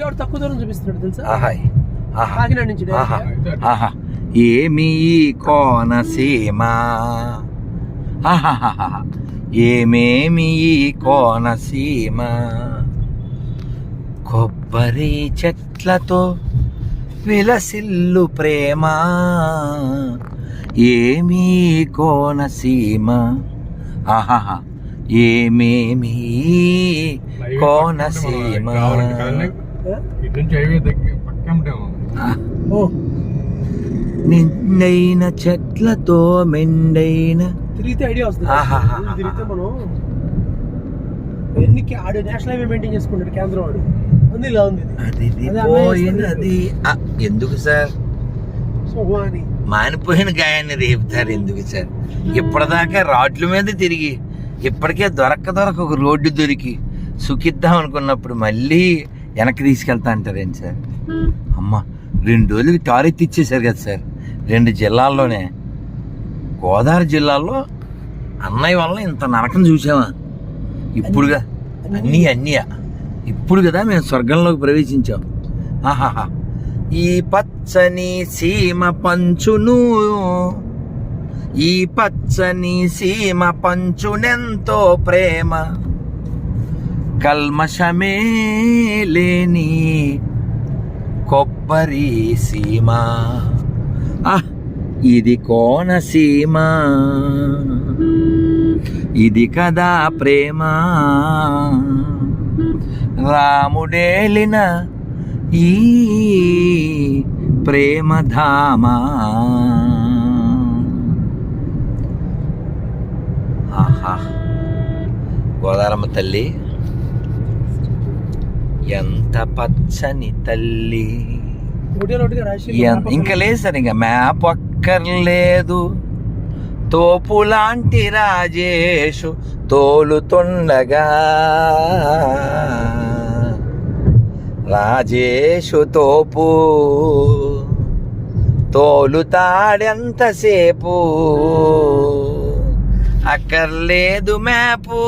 ఎవడు తక్కువ దూరం చూపిస్తున్నాడు తెలుసా? ఆహా ఆహా. కాకినాడ నుంచి direct. ఆహా. గా. ఆహా. ఏమి ఈ కోనసీమ. ఏమేమి ఈ కోనసీమ. కొబ్బరి చెట్లతో విలసిల్లు ప్రేమ. ఏమీ కోనసీమ. ఆహాహా ఏమేమి కోనసీమ? ఇటు నుంచి హైవే దగ్గర పక్కన ఉంటాము ఆ. ఓ. నిండైన చెట్లతో మెండైన తిరిగితే ఐడియా వస్తుంది. తిరిగితే మనం ఎన్ని ఆడు నేషనల్ హైవే మెయింటైన్ చేసుకుంటాడు కేంద్రం వాడు ఉంది ఇలా ఉంది. అది ఎందుకు సార్? మానిపోయిన గాయాన్ని రేపుతారు ఎందుకు సార్? ఇప్పటిదాకా రాడ్ల మీద తిరిగి ఇప్పటికే దొరక్క దొరక ఒక రోడ్డు దొరికి సుఖిద్దాం అనుకున్నప్పుడు మళ్ళీ వెనక్కి తీసుకెళ్తా అంటారేంటి సార్? అమ్మ రెండు రోజులకి టారెత్తి ఇచ్చేసారు కదా సార్. రెండు జిల్లాల్లోనే. గోదావరి జిల్లాలో అన్నయ్య వల్ల ఇంత నరకం చూసామా ఇప్పుడుగా అన్నీ అన్నీయా. ఇప్పుడు కదా మేము స్వర్గంలోకి ప్రవేశించాం. ఆహాహా. ఈ పచ్చని సీమ పంచును ఈ పచ్చని సీమ పంచునెంతో ప్రేమ. కల్మషమే లేని కొబ్బరి సీమ. ఆహ్, ఇది కోనసీమ ఇది కదా ప్రేమ. రాముడేలిన ఈ ప్రేమధామా. ఆహా. గోదారమ్మ తల్లి. ఎంత పచ్చని తల్లి. ఇంకా లేదు సార్ ఇంకా మ్యాప్ అక్కర్లేదు. తోపు లాంటి రాజేషు తోలుతుండగా. రాజేషు తోపు తోలుతాడెంతసేపు. అక్కర్లేదు మ్యాపు.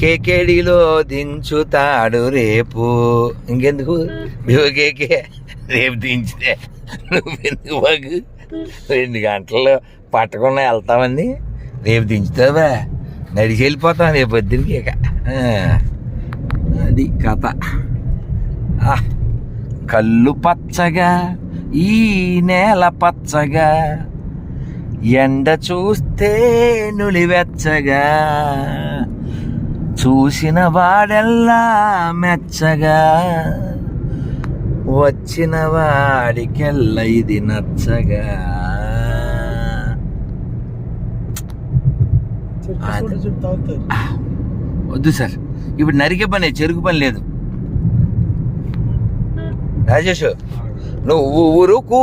కేకేడిలో దించుతాడు రేపు. ఇంకెందుకు? కేకే రేపు దించితే నువ్వెందుకు బాగు రెండు గంటల్లో పట్టకుండా వెళ్తామని రేపు దించుతావా నడిచి వెళ్ళిపోతాం రేపు పొద్దునకి ఇక అది కథ. ఆ, కళ్ళు పచ్చగా ఈ నేల పచ్చగా ఎండ చూస్తే నులివెచ్చగా. చూసిన వాడెల్లా మెచ్చగా? వచ్చిన వాడికెల్ల ఇది నచ్చగా? వద్దు సార్. ఇప్పుడు నరికే పని చెరుకు పని లేదు. రాజేష్ నువ్వు ఊరుకు.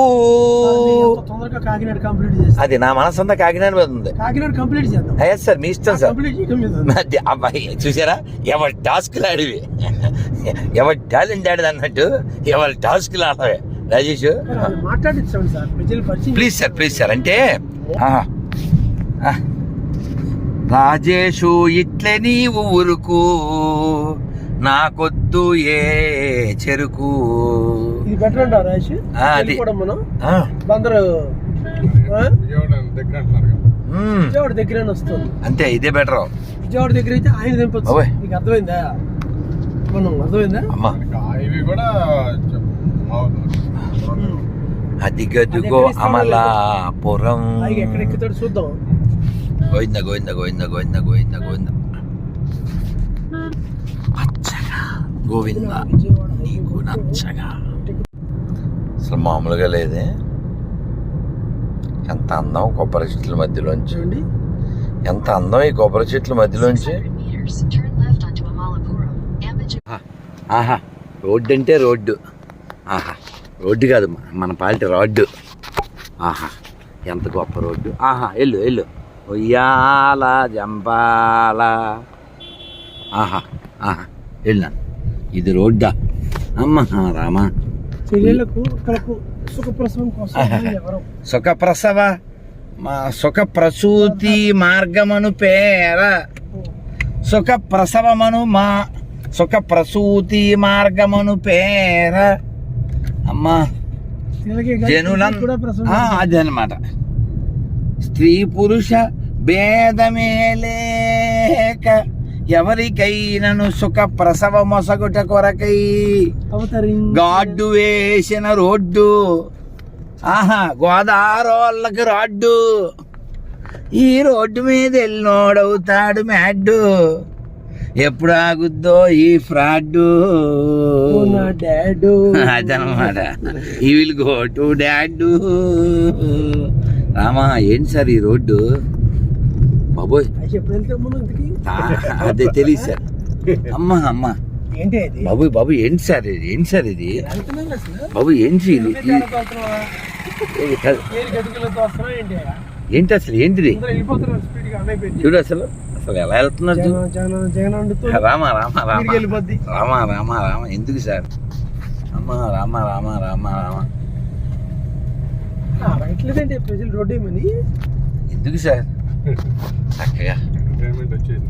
అది నా మనసంతా కాకినాడ మీద ఉంది. కాకినాడ కంప్లీట్ చేద్దాం. అయ్యా సార్ మీ ఇష్టం సార్. అది అబ్బాయి చూసారా? ఎవరి టాస్క్లు ఆడివి? ఎవరి టాలెంట్ ఆడిది అన్నట్టు ఎవరి టాస్క్లు ఆడవే. Rajesh? Please sir please sir అంటే. రాజేషు ఇట్లే నీవు ఊరుకు. నాకొద్దు ఏ చెరుకు. ఇది బెటర్ రాజేష్? అది. కూడా మనం ఆ. బందరు ఆ? విజయవాడ దగ్గర వస్తుంది. అంతే ఇదే బెటర్. విజయవాడ దగ్గర అయితే ఆయన దింపొచ్చు. నీకు అర్థమైందా? మనం అర్థమైందా? అమ్మా. హైవే కూడా చెప్- అవును. అది గదుగో అది ఎక్కడ ఇస్తాడో అమలాపురం. ఆయన ఎక్కడ ఎక్కుతాడు చూద్దాం. గోవింద గోవింద గోవింద గోవింద గోవింద గోవింద పచ్చగా గోవింద నీకు నచ్చగా. అసలు మామూలుగా లేదే. ఎంత అందం కొబ్బరి చెట్ల మధ్యలోంచి. చూడండి ఎంత అందం ఈ కొబ్బరి చెట్ల మధ్యలోంచి. ఆహా రోడ్డు అంటే రోడ్డు. ఆహా రోడ్డు కాదు మన- మన పాలిట రోడ్డు. ఆహా ఎంత గొప్ప రోడ్డు. ఆహా వెళ్ళు వెళ్ళు. ఉయ్యాల జంపాల. ఆహా ఆహా వెళ్ళినాను ఇది రోడ్డా. అమ్మ రామా. సుఖప్రసవం కోసం ఎవరు? సుఖ ప్రసవ మా సుఖ ప్రసూతి మార్గమను పేర. సుఖ ప్రసవమను మా సుఖ ప్రసూతి మార్గమును పేర. అమ్మా జనులం అదే అనమాట స్త్రీ పురుష భేదమే లేక ఎవరికైనను సుఖ ప్రసవ మొసగుట కొరకై గాడ్డు వేసిన రోడ్డు. ఆహా గోదారోళ్ళకి రాడ్డు. ఈ రోడ్డు మీద వెళ్ళినోడవుతాడు మ్యాడ్డు. ఎప్పుడు ఆగుద్దో ఈ ఫ్రాడ్డు. అదనమాట. ఈ will go to dad. Rama ఏంటి సార్ ఈ రోడ్డు? బాబోయ్. అది తెలియదు సార్. అమ్మా అమ్మా. బాబు బాబు ఏంటి సార్ ఇది? ఏంటి సార్ ఇది? బాబు ఏంటి ఇది? ఏంటి? అసలు? ఏంటిది? చూడు అసలు. అసలు ఎలా వెళ్తున్నారు రామా రామా రామా రామా. రామా రామా ఎందుకు సార్? అమ్మా రామా రామా రామా రామా. ఎందుకు సార్? చక్కగా ఎంటర్టైన్మెంట్ వచ్చేసి